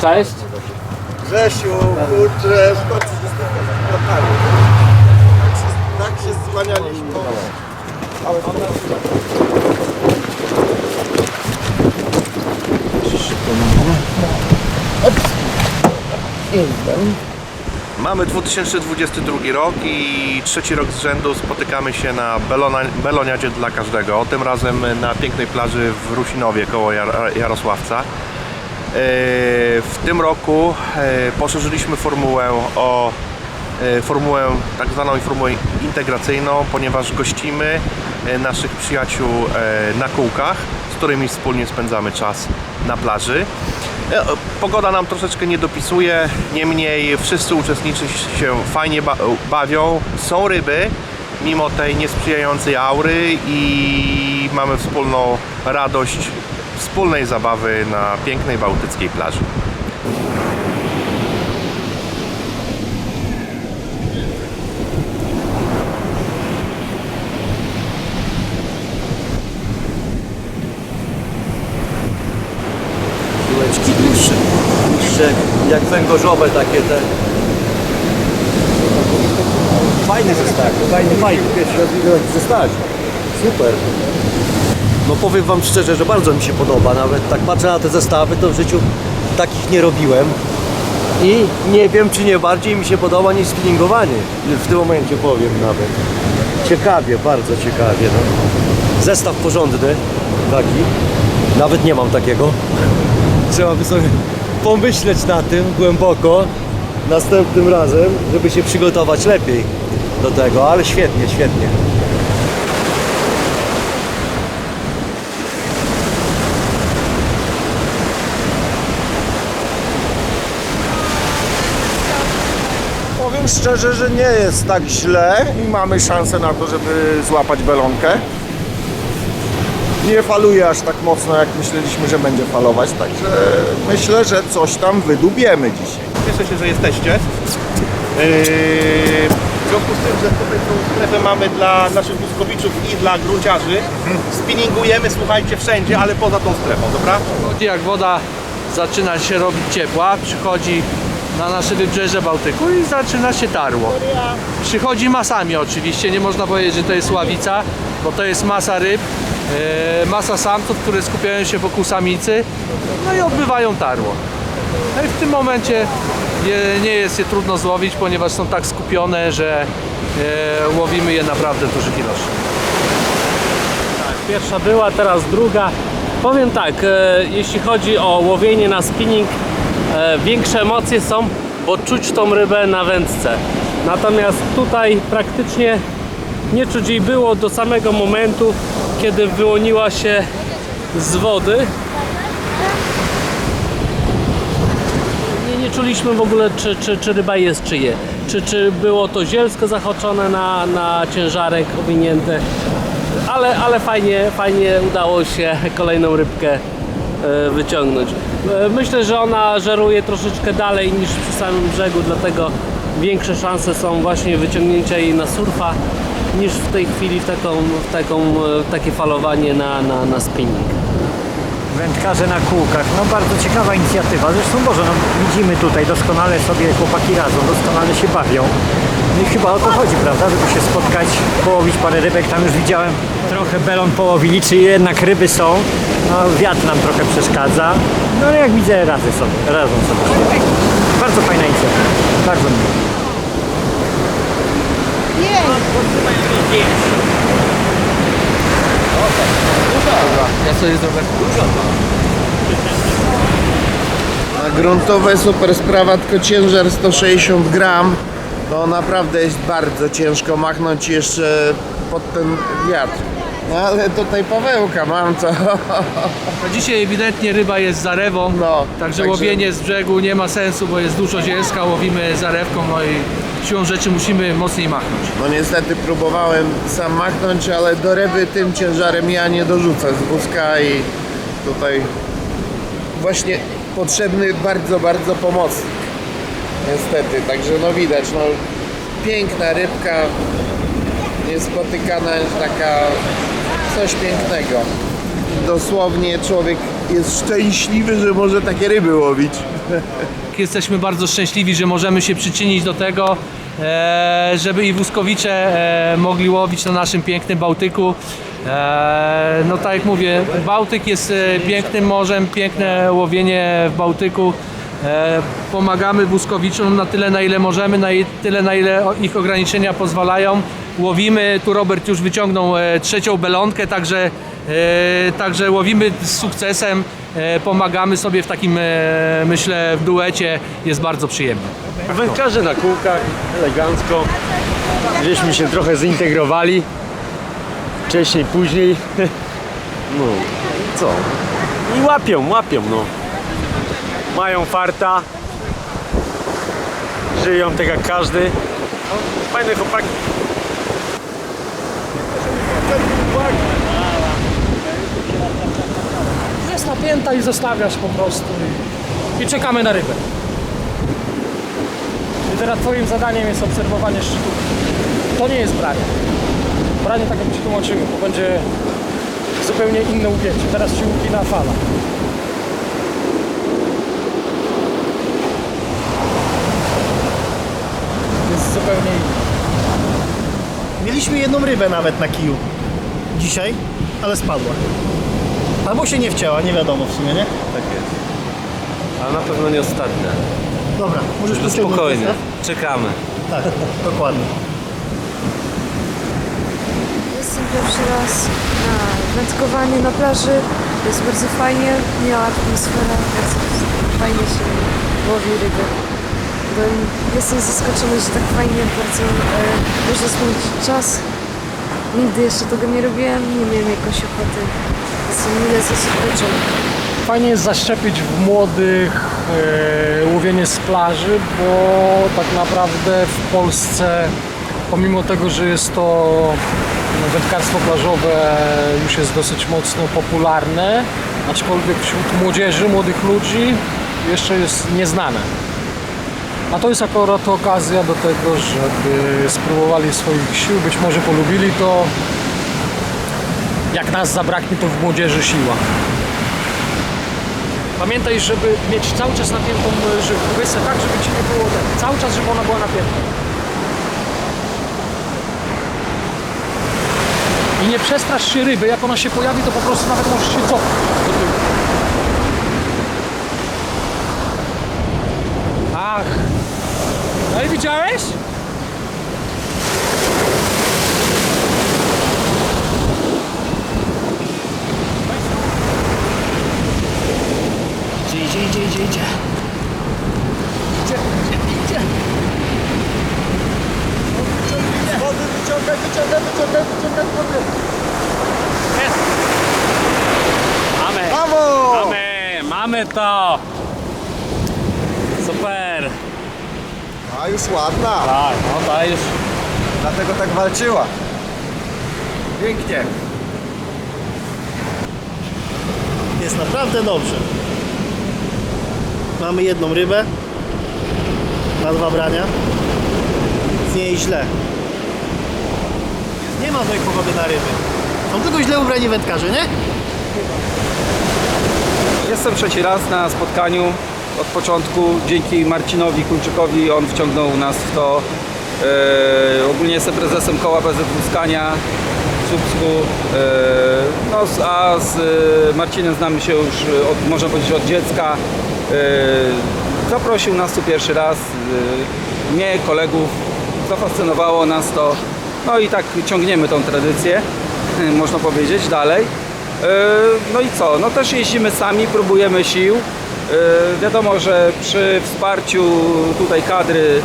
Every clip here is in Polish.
Cześć. Grzesiu, kurczę, w końcu. Tak się, tak się złanialiśmy. Ale Mamy 2022 rok i trzeci rok z rzędu spotykamy się na Belona, Beloniadzie dla każdego. Tym razem na pięknej plaży w Rusinowie koło Jar, Jarosławca. E, W tym roku e, poszerzyliśmy formułę o e, formułę, tak zwaną formułę integracyjną, ponieważ gościmy naszych przyjaciół na kółkach, z którymi wspólnie spędzamy czas na plaży. Pogoda nam troszeczkę nie dopisuje, niemniej wszyscy uczestnicy się fajnie ba- bawią. Są ryby, mimo tej niesprzyjającej aury i mamy wspólną radość wspólnej zabawy na pięknej bałtyckiej plaży. Piłeczki dłuższe, dłuższe jak węgorzowe takie te. Fajny zestaw, fajny, fajny. Zestaw. Super. No powiem Wam szczerze, że bardzo mi się podoba. Nawet tak patrzę na te zestawy, to w życiu takich nie robiłem. I nie wiem, czy nie bardziej mi się podoba niż spinningowanie. W tym momencie powiem nawet. Ciekawie, bardzo ciekawie. No. Zestaw porządny, taki. Nawet nie mam takiego. Trzeba by sobie pomyśleć na tym głęboko następnym razem, żeby się przygotować lepiej do tego, ale świetnie, świetnie. Powiem szczerze, że nie jest tak źle i mamy szansę na to, żeby złapać belonkę. Nie faluje aż tak mocno, jak myśleliśmy, że będzie falować, także myślę, że coś tam wydubiemy dzisiaj. Cieszę się, że jesteście. Yy, W związku z tym, że tutaj tą strefę mamy dla naszych błyskowiczów i dla grunciarzy, spinningujemy, słuchajcie, wszędzie, ale poza tą strefą, dobra? Jak woda zaczyna się robić ciepła, przychodzi na nasze wybrzeże Bałtyku i zaczyna się tarło. Przychodzi masami oczywiście, nie można powiedzieć, że to jest ławica, bo to jest masa ryb, e, masa samców, które skupiają się wokół samicy, no i odbywają tarło. No i w tym momencie nie, jest je trudno złowić, ponieważ są tak skupione, że e, łowimy je naprawdę w dużych ilościach. Pierwsza była, teraz druga. Powiem tak, e, jeśli chodzi o łowienie na spinning, większe emocje są, bo czuć tą rybę na wędce. Natomiast tutaj praktycznie nie czuć jej było do samego momentu, kiedy wyłoniła się z wody. Nie, nie czuliśmy w ogóle, czy, czy, czy ryba jest, czy je. Czy, czy było to zielsko zahaczone na, na ciężarek owinięte ale, ale fajnie, fajnie udało się kolejną rybkę e, wyciągnąć. E, Myślę, że ona żeruje troszeczkę dalej niż przy samym brzegu, dlatego większe szanse są właśnie wyciągnięcia jej na surfa niż w tej chwili w, taką, w, taką, e, w takie falowanie na, na, na spinning. Wędkarze na kółkach. No bardzo ciekawa inicjatywa. Zresztą Boże, no widzimy tutaj, doskonale sobie chłopaki radzą, doskonale się bawią. No i chyba o to chodzi, prawda, żeby się spotkać, połowić parę rybek. Tam już widziałem, trochę belon połowili, czy jednak ryby są. No wiatr nam trochę przeszkadza. No ale jak widzę, radzę sobie, radzą sobie. Bardzo fajna inicjatywa, bardzo miło. Ja sobie zrobię Na gruntowe super sprawa, tylko ciężar 160 gram. No naprawdę jest bardzo ciężko machnąć jeszcze pod ten wiatr. No ale tutaj Pawełka mam co. No dzisiaj ewidentnie ryba jest zarewą, No, także, także- łowienie z brzegu nie ma sensu, bo jest dużo zielska, łowimy zarewką, no i siłą rzeczy musimy mocniej machnąć. No niestety próbowałem sam machnąć, ale do ryby tym ciężarem ja nie dorzucę z wózka i tutaj właśnie potrzebny bardzo, bardzo pomocnik. Niestety, także no widać, no piękna rybka, niespotykana, taka coś pięknego. dosłownie człowiek jest szczęśliwy, że może takie ryby łowić. Jesteśmy bardzo szczęśliwi, że możemy się przyczynić do tego, e, żeby i wózkowicze e, mogli łowić na naszym pięknym Bałtyku. E, no tak jak mówię, Bałtyk jest pięknym morzem, piękne łowienie w Bałtyku. E, pomagamy wózkowiczom na tyle, na ile możemy, na tyle, na ile ich ograniczenia pozwalają. Łowimy, tu Robert już wyciągnął e, trzecią belonkę, także, e, także łowimy z sukcesem, pomagamy sobie w takim, myślę, w duecie, jest bardzo przyjemnie. Wędkarze na kółkach, elegancko. Żeśmy się trochę zintegrowali. Wcześniej, później. No, co? I łapią, łapią, no. Mają farta. Żyją tak jak każdy. Fajne chłopaki. Jest napięta i zostawiasz po prostu i, czekamy na rybę. I teraz twoim zadaniem jest obserwowanie szczytu. To nie jest branie. Branie, tak jak ci tłumaczyłem, to będzie zupełnie inne ugięcie. Teraz ci upina fala. Jest zupełnie inne. Mieliśmy jedną rybę nawet na kiju dzisiaj, ale spadła. Albo się nie wcięła, nie wiadomo w sumie, nie? Tak jest. Ale na pewno nie ostatnia. Dobra, możesz Żeby pociągnąć spokojnie. zestaw? Czekamy. Tak, dokładnie. Jestem pierwszy raz na wędkowaniu na plaży. Jest bardzo fajnie, miała atmosfera, bardzo fajnie się łowi ryby. Byłem, jestem zaskoczony, że tak fajnie bardzo e, można spędzić czas. Nigdy jeszcze tego nie robiłem, nie miałem jakoś ochoty. Jestem mile. Fajnie jest zaszczepić w młodych e, łowienie z plaży, bo tak naprawdę w Polsce, pomimo tego, że jest to wędkarstwo plażowe już jest dosyć mocno popularne, aczkolwiek wśród młodzieży, młodych ludzi jeszcze jest nieznane. A to jest akurat okazja do tego, żeby spróbowali swoich sił, być może polubili to. Jak nas zabraknie, to w młodzieży siła. Pamiętaj, żeby mieć cały czas napiętą e, łysę tak, żeby ci nie było ten, cały czas, żeby ona była napięta. I nie przestrasz się ryby, jak ona się pojawi, to po prostu nawet możesz się cofnąć. Ach. Widziałeś? Idzie, idzie, idzie, idzie, idzie. Idzie, idzie, idzie. Wody wyciągaj, wyciągaj, wyciągaj, wyciągaj wody. Mamy! Brawo! Mamy! Mamy to! Super! A już ładna, Tak, no to już dlatego tak walczyła. Pięknie. Jest naprawdę dobrze. Mamy jedną rybę na dwa brania. Z niej źle. Nie ma złej pogody na ryby. Są tylko źle ubrani wędkarze, nie? Jestem trzeci raz na spotkaniu od początku. Dzięki Marcinowi Kulczykowi on wciągnął nas w to. E, ogólnie jestem prezesem koła bez Wózkania w Słupsku. E, no, a z e, Marcinem znamy się już od, można powiedzieć od dziecka. Zaprosił nas tu pierwszy raz. E, mnie, kolegów. Zafascynowało nas to. No i tak ciągniemy tą tradycję, można powiedzieć, dalej. No i co? No też jeździmy sami, próbujemy sił. E, Wiadomo, że przy wsparciu tutaj kadry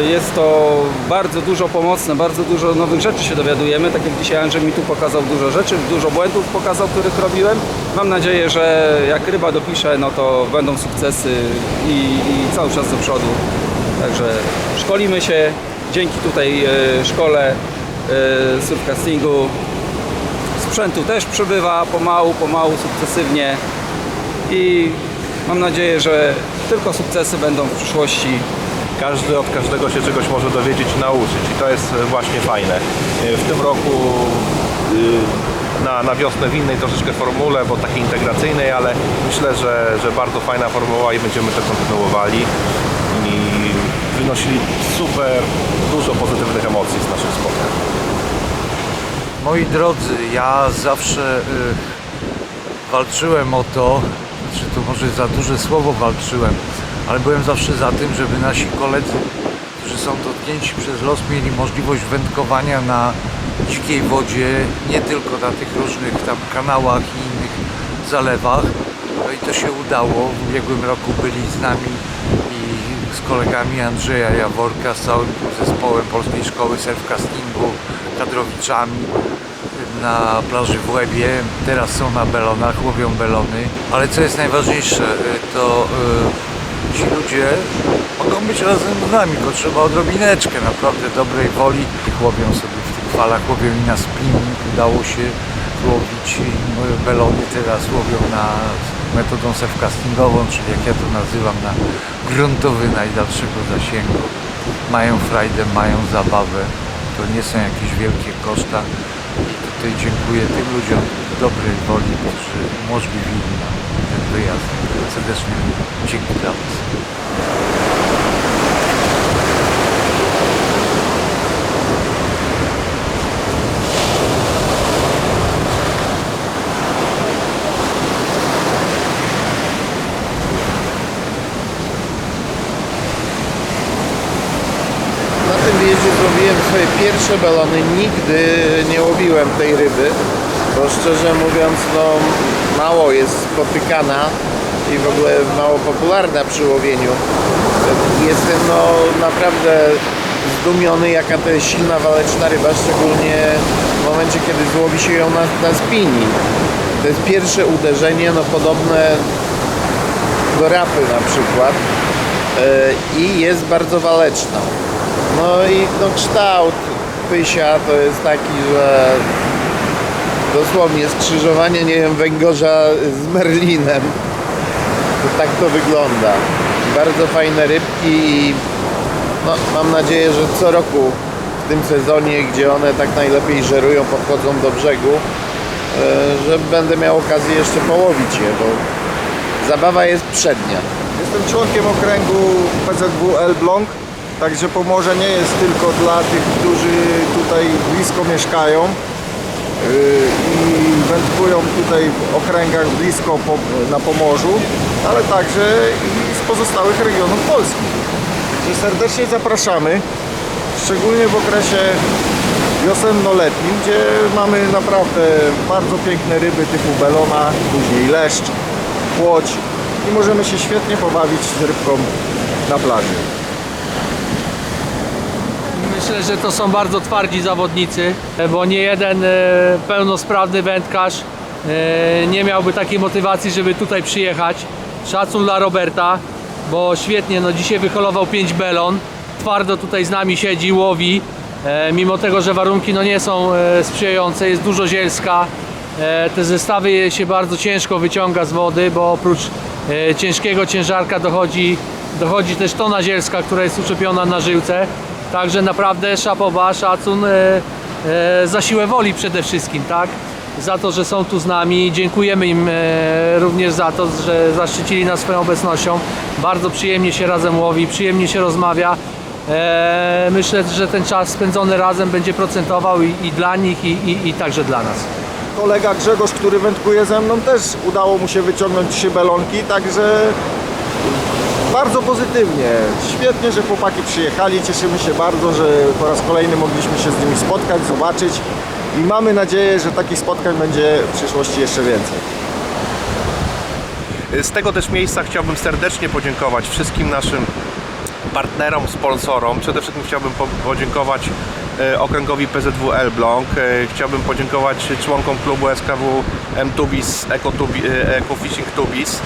e, jest to bardzo dużo pomocne, bardzo dużo nowych rzeczy się dowiadujemy. Tak jak dzisiaj Andrzej mi tu pokazał dużo rzeczy, dużo błędów pokazał, których robiłem. Mam nadzieję, że jak ryba dopisze, no to będą sukcesy i, i cały czas do przodu. Także szkolimy się dzięki tutaj e, szkole surfcastingu sprzętu też przybywa pomału, pomału, sukcesywnie i mam nadzieję, że tylko sukcesy będą w przyszłości. Każdy od każdego się czegoś może dowiedzieć i nauczyć i to jest e, właśnie fajne. E, W tym roku y, na, na wiosnę w innej troszeczkę formule, bo takiej integracyjnej, ale myślę, że, że bardzo fajna formuła i będziemy to kontynuowali i wynosili super dużo pozytywnych emocji z naszych spotkań. Moi drodzy, ja zawsze y, walczyłem o to, czy to może za duże słowo walczyłem, ale byłem zawsze za tym, żeby nasi koledzy, którzy są dotknięci przez los, mieli możliwość wędkowania na dzikiej wodzie, nie tylko na tych różnych tam kanałach i innych zalewach. No i to się udało. W ubiegłym roku byli z nami i z kolegami Andrzeja Jaworka, z całym zespołem Polskiej Szkoły Surfcastingu, kadrowiczami na plaży w Łebie. Teraz są na belonach, łowią belony. Ale co jest najważniejsze, y, to y, ci ludzie mogą być razem z nami, to trzeba odrobineczkę naprawdę dobrej woli. Łowią sobie w tych falach, łowią i na spinning. Udało się łowić belony, teraz łowią na metodą surfcastingową, czyli jak ja to nazywam, na gruntowy najdalszego zasięgu. Mają frajdę, mają zabawę. To nie są jakieś wielkie koszta. Tutaj dziękuję tym ludziom dobrej woli, którzy umożliwili nam ten wyjazd. Serdecznie dzięki dla Was. Na tym wjeździe złowiłem swoje pierwsze balony. Nigdy nie łowiłem tej ryby, bo szczerze mówiąc, no mało jest spotykana i w ogóle mało popularna przy łowieniu. Jestem no naprawdę zdumiony, jaka to jest silna waleczna ryba, szczególnie w momencie, kiedy złowi się ją na, na spinning. To jest pierwsze uderzenie, no podobne do rapy na przykład e, i jest bardzo waleczna. No i no, kształt pysia to jest taki, że dosłownie skrzyżowanie, nie wiem, węgorza z merlinem. To tak to wygląda. Bardzo fajne rybki i no, mam nadzieję, że co roku w tym sezonie, gdzie one tak najlepiej żerują, podchodzą do brzegu, e, że będę miał okazję jeszcze połowić je, bo zabawa jest przednia. Jestem członkiem okręgu PZW Elbląg, także Pomorze nie jest tylko dla tych, którzy tutaj blisko mieszkają yy, i wędkują tutaj w okręgach blisko na Pomorzu, ale także i z pozostałych regionów Polski. Także serdecznie zapraszamy, szczególnie w okresie wiosenno-letnim, gdzie mamy naprawdę bardzo piękne ryby typu belona, później leszcz, płoć i możemy się świetnie pobawić z rybką na plaży. Myślę, że to są bardzo twardzi zawodnicy, bo nie jeden e, pełnosprawny wędkarz e, nie miałby takiej motywacji, żeby tutaj przyjechać. Szacun dla Roberta, bo świetnie, no dzisiaj wyholował 5 belon, twardo tutaj z nami siedzi, łowi, e, mimo tego, że warunki no nie są e, sprzyjające, jest dużo zielska, e, te zestawy się bardzo ciężko wyciąga z wody, bo oprócz e, ciężkiego ciężarka dochodzi, dochodzi też tona zielska, która jest uczepiona na żyłce. Także naprawdę szapoba, szacun e, e, za siłę woli przede wszystkim, tak? Za to, że są tu z nami. Dziękujemy im e, również za to, że zaszczycili nas swoją obecnością. Bardzo przyjemnie się razem łowi, przyjemnie się rozmawia. Myślę, że ten czas spędzony razem będzie procentował i, i dla nich, i, i, i także dla nas. Kolega Grzegorz, który wędkuje ze mną, też udało mu się wyciągnąć trzy belonki, także bardzo pozytywnie. Świetnie, że chłopaki przyjechali. Cieszymy się bardzo, że po raz kolejny mogliśmy się z nimi spotkać, zobaczyć i mamy nadzieję, że takich spotkań będzie w przyszłości jeszcze więcej. Z tego też miejsca chciałbym serdecznie podziękować wszystkim naszym partnerom, sponsorom. Przede wszystkim chciałbym po- podziękować e, okręgowi PZW Elbląg. E, Chciałbym podziękować członkom klubu SKW M-Tubis, Eco, Tubi, e, Eco Fishing Tubis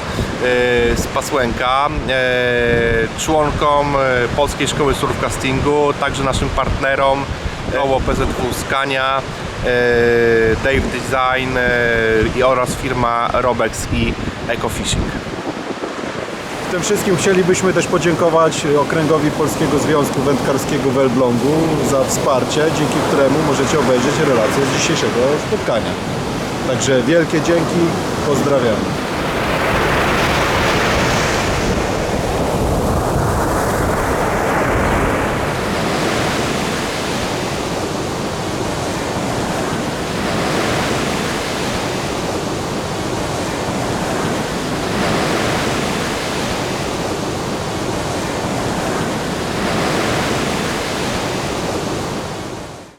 z Pasłęka, e, członkom e, Polskiej Szkoły Surfcastingu, także naszym partnerom koło PZW Skania, Dave Design oraz firma Robex i Eco Fishing. W tym wszystkim chcielibyśmy też podziękować Okręgowi Polskiego Związku Wędkarskiego w Elblągu za wsparcie, dzięki któremu możecie obejrzeć relacje z dzisiejszego spotkania. Także wielkie dzięki, pozdrawiam.